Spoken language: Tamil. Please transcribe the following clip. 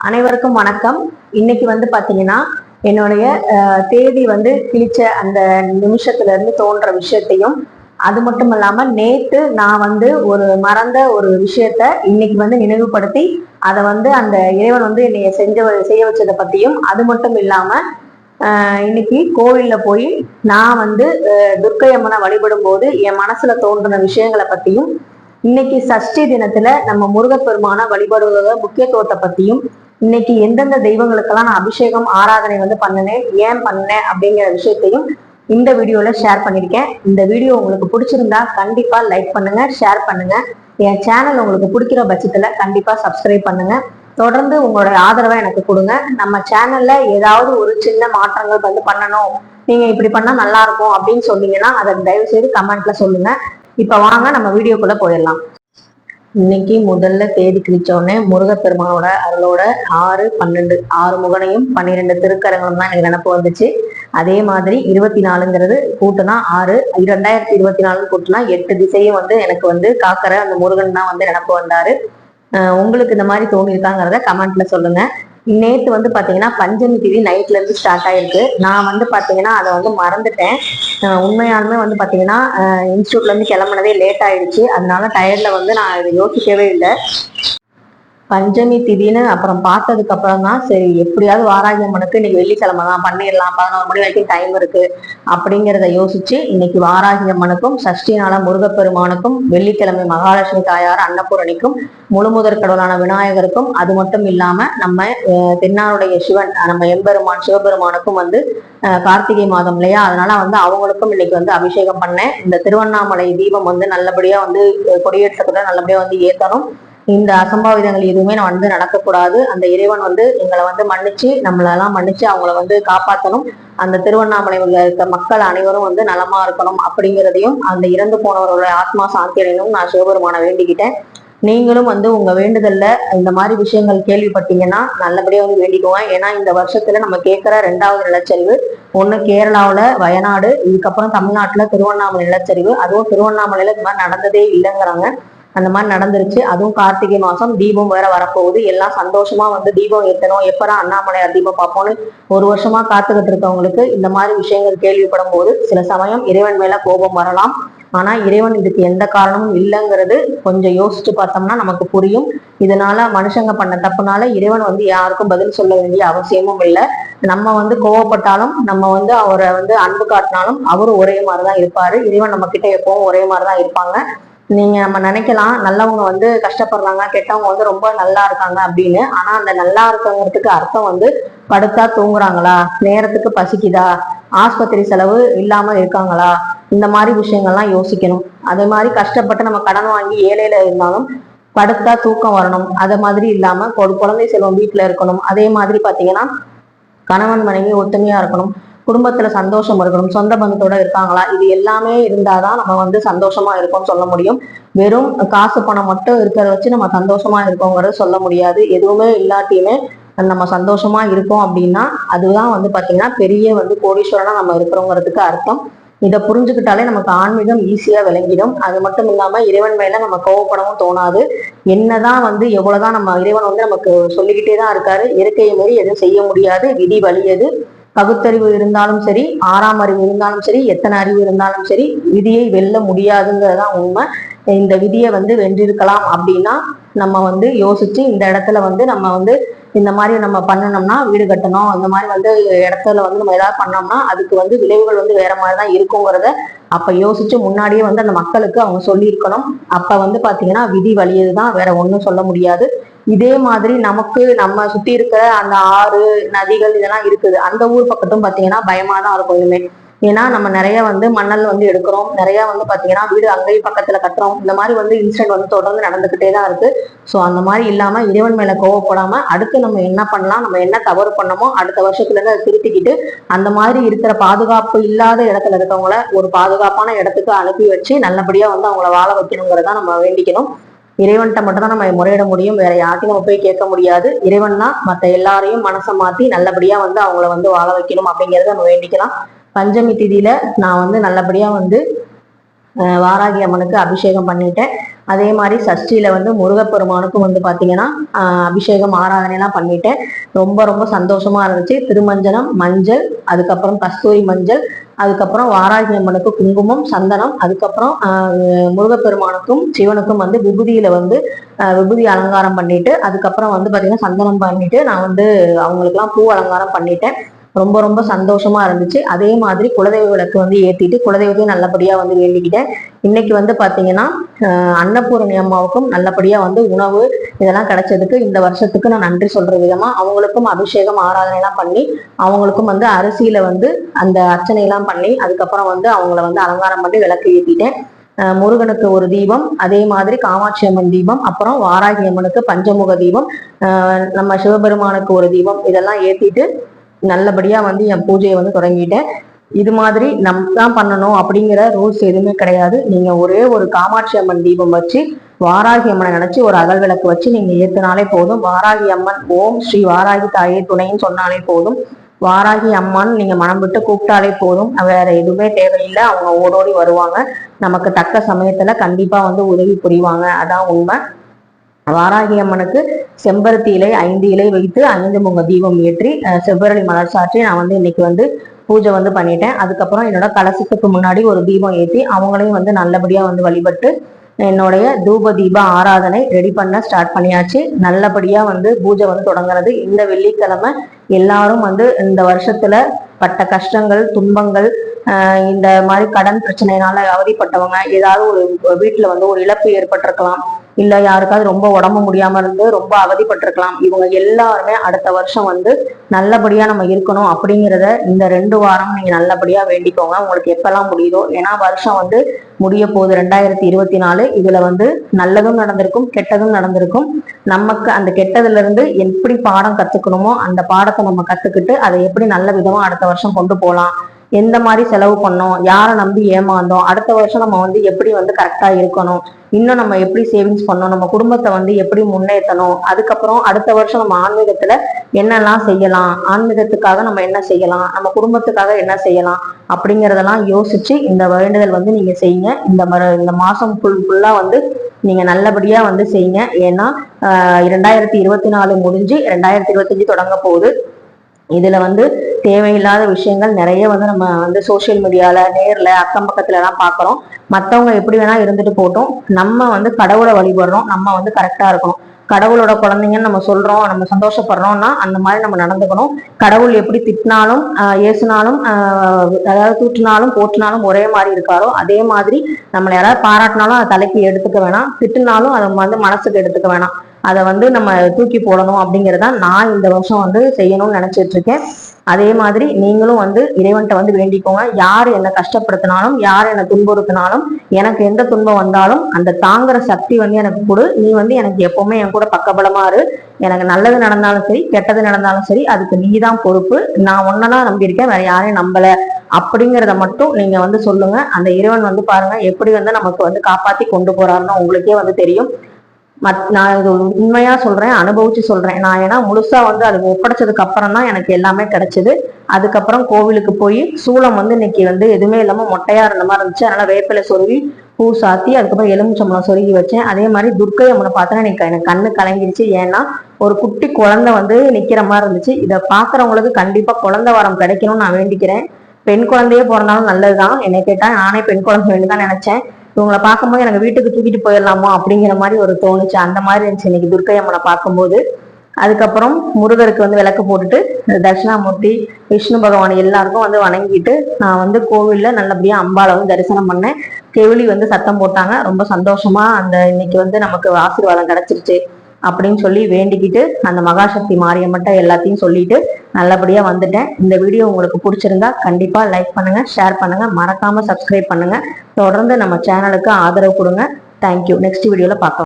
அனைவருக்கும் வணக்கம். இன்னைக்கு வந்து பாத்தீங்கன்னா என்னுடைய தேதி வந்து கிழிச்ச அந்த நிமிஷத்துல இருந்து தோன்ற விஷயத்தையும் அது மட்டும் இல்லாம நேத்து நான் வந்து ஒரு மறந்த ஒரு விஷயத்த இன்னைக்கு வந்து நினைவுபடுத்தி அதை வந்து அந்த இறைவன் வந்து என்னைய செஞ்ச செய்ய வச்சதை பத்தியும் அது மட்டும் இல்லாம இன்னைக்கு கோவில்ல போய் நான் வந்து துர்க்கை அம்மனை வழிபடும் போது என் மனசுல தோன்றின விஷயங்களை பத்தியும் இன்னைக்கு சஷ்டி தினத்துல நம்ம முருகப்பெருமான வழிபடுவத முக்கியத்துவத்தை பத்தியும் இன்னைக்கு எந்தெந்த தெய்வங்களுக்கெல்லாம் நான் அபிஷேகம் ஆராதனை வந்து பண்ணினேன் ஏன் பண்ணேன் அப்படிங்கிற விஷயத்தையும் இந்த வீடியோவில் ஷேர் பண்ணியிருக்கேன். இந்த வீடியோ உங்களுக்கு பிடிச்சிருந்தா கண்டிப்பாக லைக் பண்ணுங்க ஷேர் பண்ணுங்க. என் சேனல் உங்களுக்கு பிடிக்கிற பட்சத்தில் கண்டிப்பாக சப்ஸ்கிரைப் பண்ணுங்க. தொடர்ந்து உங்களுடைய ஆதரவை எனக்கு கொடுங்க. நம்ம சேனல்ல ஏதாவது ஒரு சின்ன மாற்றங்கள் வந்து பண்ணணும். நீங்க இப்படி பண்ணா நல்லா இருக்கும் அப்படின்னு சொன்னீங்கன்னா அதை தயவு செய்து கமெண்ட்ல சொல்லுங்க. இப்ப வாங்க நம்ம வீடியோக்குள்ள போயிடலாம். இன்னைக்கு முதல்ல தேதி கிழிச்சோடனே முருகப்பெருமானோட அருளோட ஆறு பன்னெண்டு ஆறு முகனையும் பன்னிரெண்டு திருக்கரங்களும் தான் எனக்கு நினப்பு வந்துச்சு. அதே மாதிரி இருபத்தி நாலுங்கிறது கூட்டுனா ஆறு இரண்டாயிரத்தி இருபத்தி நாலு கூட்டுனா எட்டு திசையும் வந்து எனக்கு வந்து காக்கரை அந்த முருகன் தான் வந்து நினப்பு வந்தாரு. உங்களுக்கு இந்த மாதிரி தோணியிருக்காங்கிறத கமெண்ட்ல சொல்லுங்க. நேத்து வந்து பாத்தீங்கன்னா பஞ்சமி திதி நைட்ல இருந்து ஸ்டார்ட் ஆயிருக்கு. நான் வந்து பாத்தீங்கன்னா அதை வந்து மறந்துட்டேன். உண்மையாலுமே வந்து பாத்தீங்கன்னா இன்ஸ்டியூட்ல இருந்து கிளம்புனதே லேட் ஆயிடுச்சு. அதனால டயர்ட்ல வந்து நான் இதை யோசிக்கவே இல்லை. பஞ்சமி திதின்னு அப்புறம் பார்த்ததுக்கு அப்புறம் தான் சரி எப்படியாவது வாராகி அம்மனுக்கு இன்னைக்கு வெள்ளிக்கிழமை தான் பண்ணிடலாம். பதினோரு மணி வரைக்கும் டைம் இருக்கு அப்படிங்கிறத யோசிச்சு இன்னைக்கு வாராகி அம்மனுக்கும் சஷ்டி நாள முருகப்பெருமானுக்கும் வெள்ளிக்கிழமை மகாலட்சுமி தாயார் அன்னபூரணிக்கும் முழுமுதற் கடவுளான விநாயகருக்கும் அது மட்டும் இல்லாம நம்ம தென்னாருடைய சிவன் நம்ம எம்பெருமான் சிவபெருமானுக்கும் வந்து கார்த்திகை மாதம் இல்லையா? அதனால வந்து அவங்களுக்கும் இன்னைக்கு வந்து அபிஷேகம் பண்ணேன். இந்த திருவண்ணாமலை தீபம் வந்து நல்லபடியா வந்து கொடியேற்றத்துடன் நல்லபடியா வந்து ஏத்தணும். இந்த அசம்பாவிதங்கள் எதுவுமே நான் வந்து நடக்கக்கூடாது. அந்த இறைவன் வந்து எங்களை வந்து மன்னிச்சு நம்மளெல்லாம் மன்னிச்சு அவங்கள வந்து காப்பாற்றணும் அந்த திருவண்ணாமலையில் இருக்க மக்கள் அனைவரும் வந்து நலமா இருக்கணும் அப்படிங்கிறதையும் அந்த இறந்து போனவர்களுடைய ஆத்மா சாந்தி அடையணும் நான் சிவபெருமானை வேண்டிக்கிட்டேன். நீங்களும் வந்து உங்க வேண்டுதல்ல இந்த மாதிரி விஷயங்கள் கேள்விப்பட்டீங்கன்னா நல்லபடியா வந்து வேண்டிக்குவோம் ஏன்னா இந்த வருஷத்துல நம்ம கேட்கிற ரெண்டாவது நிலச்சரிவு ஒண்ணு கேரளாவில வயநாடு இதுக்கப்புறம் தமிழ்நாட்டுல திருவண்ணாமலை நிலச்சரிவு. அதுவும் திருவண்ணாமலையில இந்த மாதிரி நடந்ததே இல்லைங்கிறாங்க. அந்த மாதிரி நடந்துருச்சு. அதுவும் கார்த்திகை மாசம் தீபம் வேற வரப்போகுது. எல்லாம் சந்தோஷமா வந்து தீபம் ஏற்றணும் எப்படா அண்ணாமலையார் தீபம் பார்ப்போம்னு ஒரு வருஷமா காத்துக்கிட்டு இருக்கவங்களுக்கு இந்த மாதிரி விஷயங்கள் கேள்விப்படும் போது சில சமயம் இறைவன் மேல கோபம் வரலாம். ஆனா இறைவன் இதுக்கு எந்த காரணமும் இல்லைங்கிறது கொஞ்சம் யோசிச்சு பார்த்தோம்னா நமக்கு புரியும். இதனால மனுஷங்க பண்ண தப்புனால இறைவன் வந்து யாருக்கும் பதில் சொல்ல வேண்டிய அவசியமும் இல்லை. நம்ம வந்து கோவப்பட்டாலும் நம்ம வந்து அவரை வந்து அன்பு காட்டினாலும் அவரும் ஒரே மாதிரிதான் இருப்பாரு. இறைவன் நம்ம கிட்ட எப்பவும் ஒரே மாதிரிதான் இருப்பாங்க. நீங்க நம்ம நினைக்கலாம் நல்லவங்க வந்து கஷ்டப்படுறாங்க கெட்டவங்க வந்து ரொம்ப நல்லா இருக்காங்க அப்படின்னு. ஆனா அந்த நல்லா இருக்கங்கிறதுக்கு அர்த்தம் வந்து படுத்தா தூங்குறாங்களா? நேரத்துக்கு பசிக்குதா? ஆஸ்பத்திரி செலவு இல்லாம இருக்காங்களா? இந்த மாதிரி விஷயங்கள்லாம் யோசிக்கணும். அதே மாதிரி கஷ்டப்பட்டு நம்ம கடன் வாங்கி ஏழையில இருந்தாலும் படுத்தா தூக்கம் வரணும். அது மாதிரி இல்லாம குழந்தை செல்வம் வீட்டுல இருக்கணும். அதே மாதிரி பாத்தீங்கன்னா கணவன் மனைவி ஒத்துமையா இருக்கணும். குடும்பத்துல சந்தோஷம் இருக்கணும் சொந்த பந்தத்தோட இருக்காங்களா? இது எல்லாமே இருந்தாதான் நம்ம வந்து சந்தோஷமா இருக்கோம்னு சொல்ல முடியும். வெறும் காசு பணம் மட்டும் இருக்கிறத வச்சு நம்ம சந்தோஷமா இருக்கோங்கிறத சொல்ல முடியாது. எதுவுமே இல்லாட்டியுமே நம்ம சந்தோஷமா இருக்கோம் அப்படின்னா அதுதான் வந்து பாத்தீங்கன்னா பெரிய வந்து கோடீஸ்வரனா நம்ம இருக்கிறோங்கிறதுக்கு அர்த்தம். இதை புரிஞ்சுக்கிட்டாலே நமக்கு ஆன்மீகம் ஈஸியா விளங்கிடும். அது மட்டும் இல்லாம இறைவன் மேல நம்ம கோவப்படவும் தோணாது. என்னதான் வந்து எவ்வளவுதான் நம்ம இறைவன் வந்து நமக்கு சொல்லிக்கிட்டே தான் இருக்காரு. இயற்கையை மாரி எதுவும் செய்ய முடியாது. விதி வலியது பகுத்தறிவு இருந்தாலும் சரி ஆறாம் அறிவு இருந்தாலும் சரி எத்தனை அறிவு இருந்தாலும் சரி விதியை வெல்ல முடியாதுங்கிறதான் உண்மை. இந்த விதியை வந்து வென்றிருக்கலாம் அப்படின்னா நம்ம வந்து யோசிச்சு இந்த இடத்துல வந்து நம்ம வந்து இந்த மாதிரி நம்ம பண்ணணும்னா வீடு கட்டணும். இந்த மாதிரி வந்து இடத்துல வந்து நம்ம ஏதாவது பண்ணோம்னா அதுக்கு வந்து விளைவுகள் வந்து வேற மாதிரி தான் இருக்குங்கிறத அப்ப யோசிச்சு முன்னாடியே வந்து அந்த மக்களுக்கு அவங்க சொல்லியிருக்கணும். அப்ப வந்து பாத்தீங்கன்னா விதி வலியது தான் வேற ஒன்றும் சொல்ல முடியாது. இதே மாதிரி நமக்கு நம்ம சுத்தி இருக்கிற அந்த ஆறு நதிகள் இதெல்லாம் இருக்குது. அந்த ஊர் பக்கத்தும் பாத்தீங்கன்னா பயமா தான் இருக்கும் இனிமே. ஏன்னா நம்ம நிறைய வந்து மணல் வந்து எடுக்கிறோம். நிறைய வந்து பாத்தீங்கன்னா வீடு அங்கேயும் பக்கத்துல கட்டுறோம். இந்த மாதிரி வந்து இன்சிடென்ட் வந்து தொடர்ந்து நடந்துகிட்டே தான் இருக்கு. ஸோ அந்த மாதிரி இல்லாம இறைவன் மேல கோவப்படாம அடுத்து நம்ம என்ன பண்ணலாம்? நம்ம என்ன தவறு பண்ணமோ அடுத்த வருஷத்துல இருந்து அதை திருத்திக்கிட்டு அந்த மாதிரி இருக்கிற பாதுகாப்பு இல்லாத இடத்துல இருக்கவங்கள ஒரு பாதுகாப்பான இடத்துக்கு அனுப்பி வச்சு நல்லபடியா வந்து அவங்கள வாழ வைக்கணுங்கிறத நம்ம வேண்டிக்கணும். இறைவன்கிட்ட மட்டும் தான் நம்ம முறையிட முடியும். வேற யார்ட்டையும் நம்ம போய் கேட்க முடியாது. இறைவன் தான் மற்ற எல்லாரையும் மனசை மாத்தி நல்லபடியா வந்து அவங்கள வந்து வாழ வைக்கணும் அப்படிங்கறத நம்ம வேண்டிக்கலாம். பஞ்சமி திதியில நான் வந்து நல்லபடியா வந்து வாராகி அம்மனுக்கு அபிஷேகம் பண்ணிட்டேன். அதே மாதிரி சஷ்டியில வந்து முருகப்பெருமானுக்கும் வந்து பாத்தீங்கன்னா ஆஹ் அபிஷேகம் ஆராதனை எல்லாம் பண்ணிட்டேன். ரொம்ப ரொம்ப சந்தோஷமா இருந்துச்சு. திருமஞ்சனம் மஞ்சள் அதுக்கப்புறம் கஸ்தூரி மஞ்சள் அதுக்கப்புறம் வாராகி அம்மனுக்கு குங்குமம் சந்தனம் அதுக்கப்புறம் ஆஹ் முருகப்பெருமானுக்கும் சிவனுக்கும் வந்து விபூதியில வந்து ஆஹ் விபூதி அலங்காரம் பண்ணிட்டு அதுக்கப்புறம் வந்து பாத்தீங்கன்னா சந்தனம் பண்ணிட்டு நான் வந்து அவங்களுக்குலாம் பூ அலங்காரம் பண்ணிட்டேன். ரொம்ப ரொம்ப சந்தோஷமா இருந்துச்சு. அதே மாதிரி குலதெய்வ விளக்கு வந்து ஏத்திட்டு குலதெய்வத்தையும் நல்லபடியா வந்து வேண்டிக்கிட்டேன். இன்னைக்கு வந்து பாத்தீங்கன்னா அன்னபூரணி அம்மாவுக்கும் நல்லபடியா வந்து உணவு இதெல்லாம் கிடைச்சதுக்கு இந்த வருஷத்துக்கு நான் நன்றி சொல்ற விதமா அவங்களுக்கும் அபிஷேகம் ஆராதனை எல்லாம் பண்ணி அவங்களுக்கும் வந்து அரிசியில வந்து அந்த அர்ச்சனை எல்லாம் பண்ணி அதுக்கப்புறம் வந்து அவங்கள வந்து அலங்காரம் பண்ணி விளக்கு ஏற்றிட்டேன் முருகனுக்கு ஒரு தீபம் அதே மாதிரி காமாட்சி அம்மன் தீபம் அப்புறம் வாராகி அம்மனுக்கு பஞ்சமுக தீபம் நம்ம சிவபெருமானுக்கு ஒரு தீபம் இதெல்லாம் ஏற்றிட்டு நல்லபடியா வந்து என் பூஜையை வந்து தொடங்கிட்டேன். இது மாதிரி நம் தான் பண்ணணும் அப்படிங்கிற ரூல்ஸ் எதுவுமே கிடையாது. நீங்க ஒரே ஒரு காமாட்சி அம்மன் தீபம் வச்சு வாராகி அம்மனை நினைச்சு ஒரு அகல் விளக்கு வச்சு நீங்க ஏத்துனாலே போதும். வாராகி அம்மன் ஓம் ஸ்ரீ வாராகி தாயே துணைன்னு சொன்னாலே போதும். வாராகி அம்மான்னு நீங்க மனம் விட்டு கூப்பிட்டாலே போதும். வேற எதுவுமே தேவையில்லை. அவங்க ஓடோடி வருவாங்க. நமக்கு தக்க சமயத்துல கண்டிப்பா வந்து உதவி புரிவாங்க. அதான் உண்மை. வாராகி அம்மனுக்கு செம்பருத்தி இலை ஐந்து இலை வைத்து ஐந்து முக தீபம் ஏற்றி செவ்வரளி மலர் சாற்றி நான் வந்து இன்னைக்கு வந்து பூஜை வந்து பண்ணிட்டேன். அதுக்கப்புறம் என்னோட கலசத்துக்கு முன்னாடி ஒரு தீபம் ஏற்றி அவங்களையும் வந்து நல்லபடியா வந்து வழிபட்டு என்னுடைய தூப தீப ஆராதனை ரெடி பண்ண ஸ்டார்ட் பண்ணியாச்சு. நல்லபடியா வந்து பூஜை வந்து தொடங்குறது. இந்த வெள்ளிக்கிழமை எல்லாரும் வந்து இந்த வருஷத்துல பட்ட கஷ்டங்கள் துன்பங்கள் இந்த மாதிரி கடன் பிரச்சனைனால அவதிப்பட்டவங்க ஏதாவது ஒரு வீட்டுல வந்து ஒரு இழப்பு ஏற்பட்டிருக்கலாம். இல்ல யாருக்காவது ரொம்ப உடம்பு முடியாம இருந்து ரொம்ப அவதிப்பட்டிருக்கலாம். இவங்க எல்லாருமே அடுத்த வருஷம் வந்து நல்லபடியா நம்ம இருக்கணும் அப்படிங்கிறத இந்த ரெண்டு வாரம் நீங்க நல்லபடியா வேண்டிக்கோங்க. உங்களுக்கு எப்பெல்லாம் முடியுதோ ஏன்னா வருஷம் வந்து முடிய போகுது ரெண்டாயிரத்தி இருபத்தி நாலு. இதுல வந்து நல்லதும் நடந்திருக்கும் கெட்டதும் நடந்திருக்கும். நமக்கு அந்த கெட்டதுல இருந்து எப்படி பாடம் கத்துக்கணுமோ அந்த பாடத்தை நம்ம கத்துக்கிட்டு அதை எப்படி நல்ல விதமா அடுத்த வருஷம் கொண்டு போகலாம். எந்த மாதிரி செலவு பண்ணோம் யாரை நம்பி ஏமாந்தோம் அடுத்த வருஷம் நம்ம வந்து எப்படி வந்து கரெக்டாக இருக்கணும் இன்னும் நம்ம எப்படி சேவிங்ஸ் பண்ணணும் நம்ம குடும்பத்தை வந்து எப்படி முன்னேற்றணும் அதுக்கப்புறம் அடுத்த வருஷம் நம்ம ஆன்மீகத்துல என்னெல்லாம் செய்யலாம் ஆன்மீகத்துக்காக நம்ம என்ன செய்யலாம் நம்ம குடும்பத்துக்காக என்ன செய்யலாம் அப்படிங்கிறதெல்லாம் யோசிச்சு இந்த வேண்டுதல் வந்து நீங்க செய்யுங்க. இந்த இந்த மாசம் ஃபுல் ஃபுல்லா வந்து நீங்க நல்லபடியா வந்து செய்யுங்க. ஏன்னா இரண்டாயிரத்தி இருபத்தி நாலு முடிஞ்சு ரெண்டாயிரத்தி இருபத்தஞ்சு தொடங்க போகுது. இதுல வந்து தேவையில்லாத விஷயங்கள் நிறைய வந்து நம்ம வந்து சோஷியல் மீடியால நேர்ல அக்கம் பக்கத்துல எல்லாம் பாக்குறோம் மத்தவங்க எப்படி வேணா இருந்துட்டு போட்டோம் நம்ம வந்து கடவுளை வழிபடுறோம். நம்ம வந்து கரெக்டா இருக்கணும். கடவுளோட குழந்தைங்கன்னு நம்ம சொல்றோம் நம்ம சந்தோஷப்படுறோம்னா அந்த மாதிரி நம்ம நடந்துக்கணும். கடவுள் எப்படி திட்டினாலும் ஏசுனாலும் அதாவது தூற்றினாலும் போற்றினாலும் ஒரே மாதிரி இருக்காரோ அதே மாதிரி நம்மளை யாராவது பாராட்டினாலும் அதை தலைக்கு எடுத்துக்க வேணாம். திட்டுனாலும் அதை வந்து மனசுக்கு எடுத்துக்க வேணாம். அதை வந்து நம்ம தூக்கி போடணும் அப்படிங்கறத நான் இந்த வருஷம் வந்து செய்யணும்னு நினைச்சிட்டு இருக்கேன். அதே மாதிரி நீங்களும் வந்து இறைவன்கிட்ட வந்து வேண்டிக்கோங்க. யார் என்னை கஷ்டப்படுத்தினாலும் யார் என்னை துன்புறுத்தினாலும் எனக்கு எந்த துன்பம் வந்தாலும் அந்த தாங்குற சக்தி வந்து எனக்கு கொடு. நீ வந்து எனக்கு எப்பவுமே என் கூட பக்கபலமா இரு. எனக்கு நல்லது நடந்தாலும் சரி கெட்டது நடந்தாலும் சரி அதுக்கு நீ தான் பொறுப்பு. நான் ஒன்னதான் நம்பியிருக்கேன் வேற யாரையும் நம்பல. அப்படிங்கிறத மட்டும் நீங்க வந்து சொல்லுங்க. அந்த இறைவன் வந்து பாருங்க எப்படி வந்து நமக்கு வந்து காப்பாத்தி கொண்டு போறாருன்னு உங்களுக்கே வந்து தெரியும். மத் நான் இது உண்மையா சொல்றேன் அனுபவிச்சு சொல்றேன். நான் ஏன்னா முழுசா வந்து அது ஒப்படைச்சதுக்கு அப்புறம் தான் எனக்கு எல்லாமே கிடைச்சது. அதுக்கப்புறம் கோவிலுக்கு போய் சூளம் வந்து இன்னைக்கு வந்து எதுவுமே இல்லாம மொட்டையா இருந்த மாதிரி இருந்துச்சு. அதனால வேப்பிலை சொருவி பூ சாத்தி அதுக்கப்புறம் எலுமிச்சம்பழம் சொருகி வச்சேன். அதே மாதிரி துர்க்கை அம்மனை பார்த்தோன்னா எனக்கு எனக்கு கண்ணு கலங்கிருச்சு. ஏன்னா ஒரு குட்டி குழந்தை வந்து நிக்கிற மாதிரி இருந்துச்சு. இதை பாக்குறவங்களுக்கு கண்டிப்பா குழந்தை வரம் கிடைக்கணும்னு நான் வேண்டிக்கிறேன். பெண் குழந்தையே பிறந்தாலும் நல்லதுதான். என்னை கேட்டா நானே பெண் குழந்தை வேண்டுதான் தான் நினைச்சேன். இவங்களை பார்க்கும்போது எனக்கு வீட்டுக்கு தூக்கிட்டு போயிடலாமோ அப்படிங்கிற மாதிரி ஒரு தோணுச்சு. அந்த மாதிரி இருந்துச்சு இன்னைக்கு துர்க்கை அம்மனை பார்க்கும்போது. அதுக்கப்புறம் முருகருக்கு வந்து விளக்கு போட்டுட்டு தட்சிணாமூர்த்தி விஷ்ணு பகவான் எல்லாருக்கும் வந்து வணங்கிட்டு நான் வந்து கோவில்ல நல்லபடியா அம்பாளை வந்து தரிசனம் பண்ணேன். கெவிலி வந்து சத்தம் போட்டாங்க. ரொம்ப சந்தோஷமா அந்த இன்னைக்கு வந்து நமக்கு ஆசீர்வாதம் கிடைச்சிருச்சு. அப்படின்னு சொல்லி வேண்டிக்கிட்டு அந்த மகாசக்தி மாரியம்மட்ட எல்லாத்தையும் சொல்லிட்டு நல்லபடியாக வந்துட்டேன். இந்த வீடியோ உங்களுக்கு பிடிச்சிருந்தா கண்டிப்பாக லைக் பண்ணுங்கள் ஷேர் பண்ணுங்கள் மறக்காமல் சப்ஸ்கிரைப் பண்ணுங்க. தொடர்ந்து நம்ம சேனலுக்கு ஆதரவு கொடுங்க. தேங்க்யூ நெக்ஸ்ட் வீடியோவில் பார்க்கலாம்.